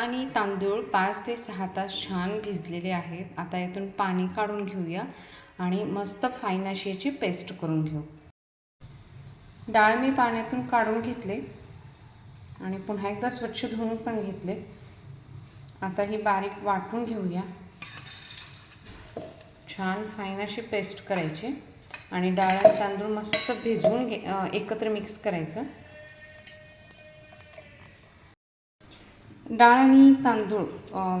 आणि तांदूळ पाच ते सहा तास छान भिजलेले आहेत. आता यातून पाणी काढून घेऊया आणि मस्त फाईन अशी याची पेस्ट करून घेऊ. डाळ मी पाण्यातून काढून घेतले आणि पुन्हा एकदा स्वच्छ धुवून पण घेतले. आता ही बारीक वाटून घेऊया. छान फाईन अशी पेस्ट करायची आणि डाळ आणि तांदूळ मस्त भिजवून घे एकत्र मिक्स करायचं. डाळ आणि तांदूळ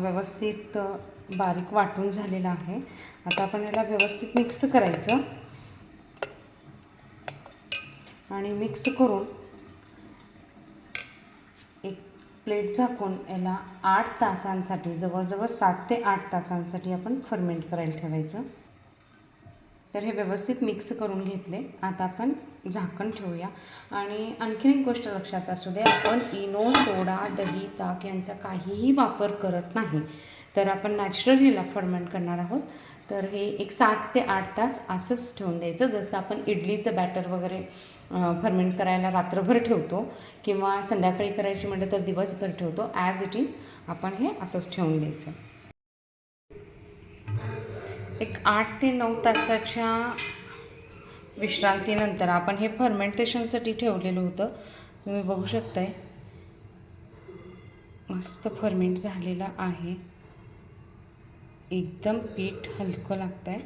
व्यवस्थित बारीक वाटून झालेला आहे. आता आपण याला व्यवस्थित मिक्स करायचं. आणि मिक्स करून एक प्लेट झाकून याला आठ तासांसाठी जवळजवळ सात ते आठ तासांसाठी आपण फर्मेंट करायला ठेवायचं. तर हे व्यवस्थित मिक्स करून घेतले. आता आपण झाकण ठेवूया. आणि आणखीन एक गोष्ट लक्षात असू दे आपण इनो सोडा दही ताक यांचा काहीही वापर करत नाही. तर आपण नॅचरल हिला फर्मेंट करणार आहोत. तर हे एक सात ते आठ तास असंच ठेवून द्यायचं. जसं आपण इडलीचं बॅटर वगैरे फर्मेंट करायला रात्रभर ठेवतो किंवा संध्याकाळी करायची म्हटलं तर दिवसभर ठेवतो. ॲज इट इज आपण हे असंच ठेवून द्यायचं. एक आठ ते नऊ तासाच्या विश्रांतीनंतर आपण हे फर्मेंटेशनसाठी ठेवलेलं होतं. तुम्ही बघू शकताय. मस्त फर्मेंट झालेलं आहे. एकदम पीठ हलकं लागतं आहे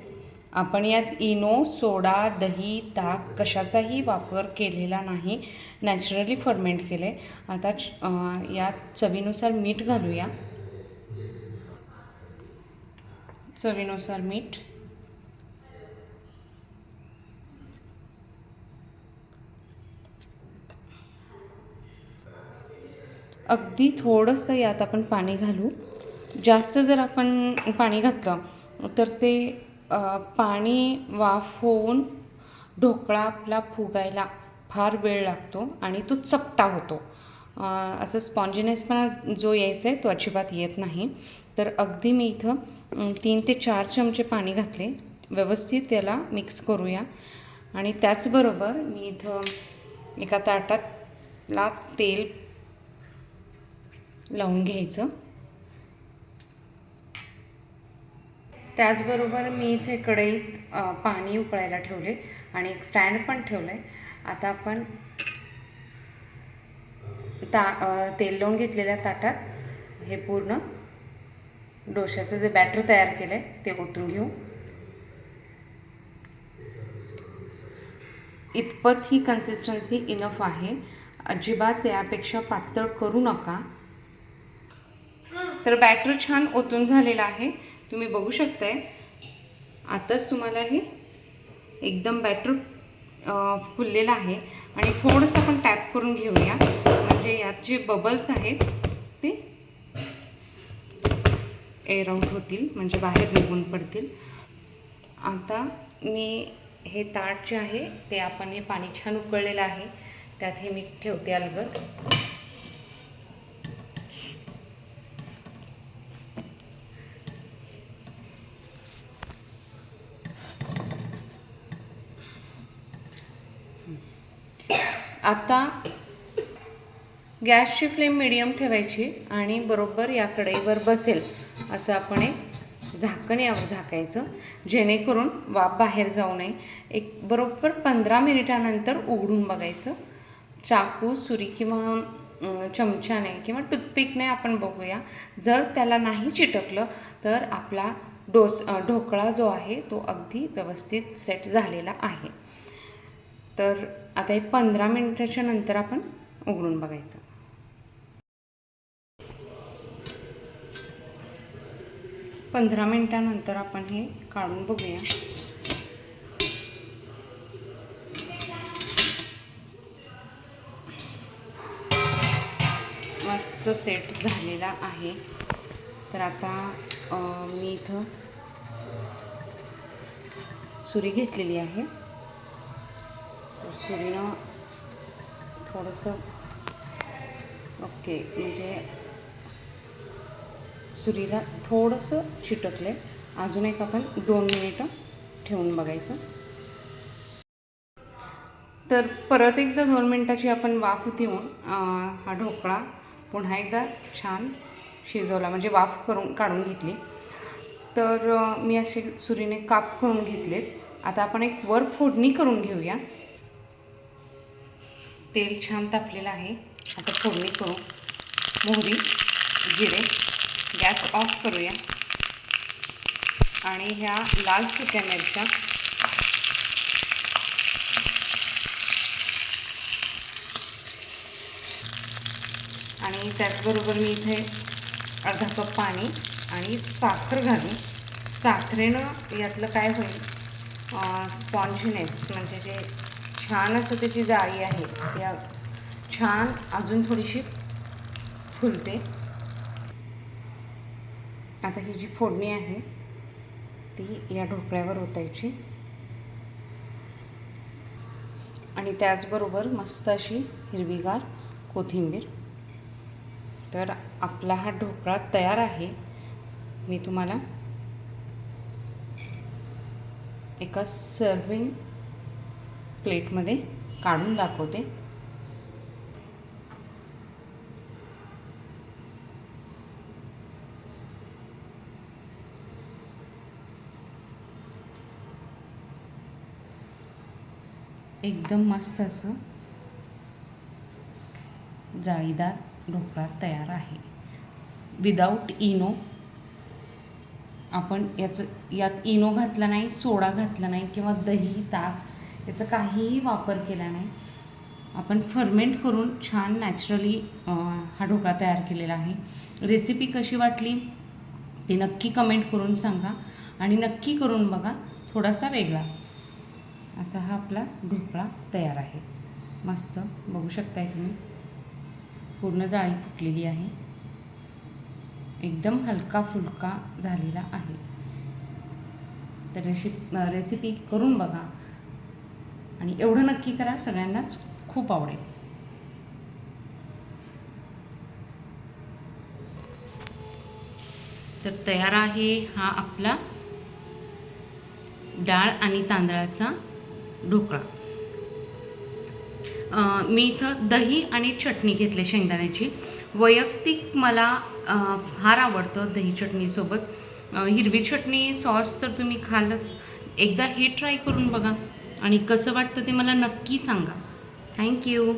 आपण यात इनो सोडा दही ताक कशाचाही वापर केलेला नाही. नॅचरली फर्मेंट केले आता च- यात चवीनुसार मीठ घालूया. चवीनुसार मीठ. अगदी थोडंसं यात आपण पाणी घालू. जास्त जर आपण पाणी घातलं तर ते पाणी वाफ होऊन ढोकळा आपला फुगायला फार वेळ लागतो आणि तो चपटा होतो. असं स्पॉन्जिनेसपणा जो यायचा आहे तो अजिबात येत नाही. तर अगदी मी इथं तीन ते चार चमचे पाणी घातले. व्यवस्थित त्याला मिक्स करूया. आणि त्याचबरोबर मी इथं एका ताटातला तेल लावून घ्यायचं. त्याचबरोबर मी इथे कढईत पाणी उकळायला ठेवले. आणि एक स्टँड पण ठेवलं आहे आता आपण ता तेल लावून घेतलेल्या ताटात हे पूर्ण डोश्याचं जे बॅटर तयार केलं आहे ते ओतून घेऊ. इतपत ही कन्सिस्टन्सी इनफ आहे. अजिबात त्यापेक्षा पातळ करू नका. तर बॅटर छान ओतून झालेलं आहे. तुम्ही बघू शकताय. आताच तुम्हाला हे एकदम बॅटर फुललेलं आहे. आणि थोडंसं आपण टॅप करून घेऊया. म्हणजे यात जे बबल्स आहेत ते एअर आउट होतील म्हणजे बाहेर निघून पडतील. आता मी हे ताट जे आहे ते आपण हे पाणी छान उकळलेलं आहे. त्यात हे मी ठेवते अलगद. आता गॅसची फ्लेम मिडियम ठेवायची आणि बरोबर या कढईवर बसेल. असं आपण एक झाकण यावर झाकायचं. जेणेकरून वाफ बाहेर जाऊ नये. एक बरोबर पंधरा मिनिटानंतर उघडून बघायचं. चाकू सुरी किंवा चमच्याने किंवा टूथपिकने आपण बघूया. जर त्याला नाही चिटकलं तर आपला डोस ढोकळा जो आहे तो अगदी व्यवस्थित सेट झालेला आहे. तर आता हे पंधरा मिनिटाच्या नंतर आपण उघडून बघायचं. पंधरा मिनटानंतर आपण हे काढून बघूया. मस्त सेट झालेला आहे. तर आता मी इथं सुरी घेतलेली आहे. तर सुरीनं थोडंसं ओके म्हणजे सुरीला थोडंसं चिटकलं आहे अजून एक आपण दोन मिनिटं ठेवून बघायचं. तर परत एकदा दोन मिनटाची आपण वाफ देऊन हो. हा. ढोकळा पुन्हा एकदा छान शिजवला म्हणजे वाफ करून काढून घेतली. तर मी असे सुरीने काप करून घेतलेत आता आपण एक वर फोडणी करून घेऊया. तेल छान तापलेलं आहे. आता फोडणी करू. मोहरी जिरे गॅस ऑफ करूया. आणि ह्या लाल सुक्या मिरच्या. आणि त्याचबरोबर मी इथे अर्धा कप पाणी आणि साखर घालून. साखरेनं यातलं काय होईल? स्पॉन्जिनेस म्हणजे जे छान असं त्याची जाळी आहे त्या छान अजून थोडीशी फुलते. आता ही जी फोडणी आहे ती या ढोकळ्यावर ओतायची. आणि त्याचबरोबर मस्त अशी हिरवीगार कोथिंबीर. तर आपला हा ढोकळा तयार आहे. मी तुम्हाला एका सर्विंग प्लेटमध्ये काढून दाखवते. एकदम मस्त असं जाळीदार ढोकळा तयार आहे. विदाऊट इनो आपण याचं यात इनो घातला नाही सोडा घातला नाही किंवा दही ताक याचा काहीही वापर केला नाही. आपण फर्मेंट करून छान नॅचरली हा ढोकळा तयार केलेला आहे. रेसिपी कशी वाटली? ते नक्की कमेंट करून सांगा. आणि नक्की करून बघा थोडासा वेगळा. असा हा आपला ढोकळा तयार आहे. मस्त बघू शकताय तुम्ही. पूर्ण जाळी फुटलेली आहे. एकदम हलका फुलका झालेला आहे. तर रेसिप रेसिपी करून बघा. आणि एवढं नक्की करा सगळ्यांनाच खूप आवडेल. तर तयार आहे हा आपला डाळ आणि तांदळाचा ढोकळा. मी इथं दही आणि चटणी घेतली शेंगदाण्याची. वैयक्तिक मला फार आवडतं दही चटणीसोबत हिरवी चटणी सॉस तर तुम्ही खालच. एकदा हे ट्राय करून बघा. आणि कसं वाटतं ते मला नक्की सांगा. थँक्यू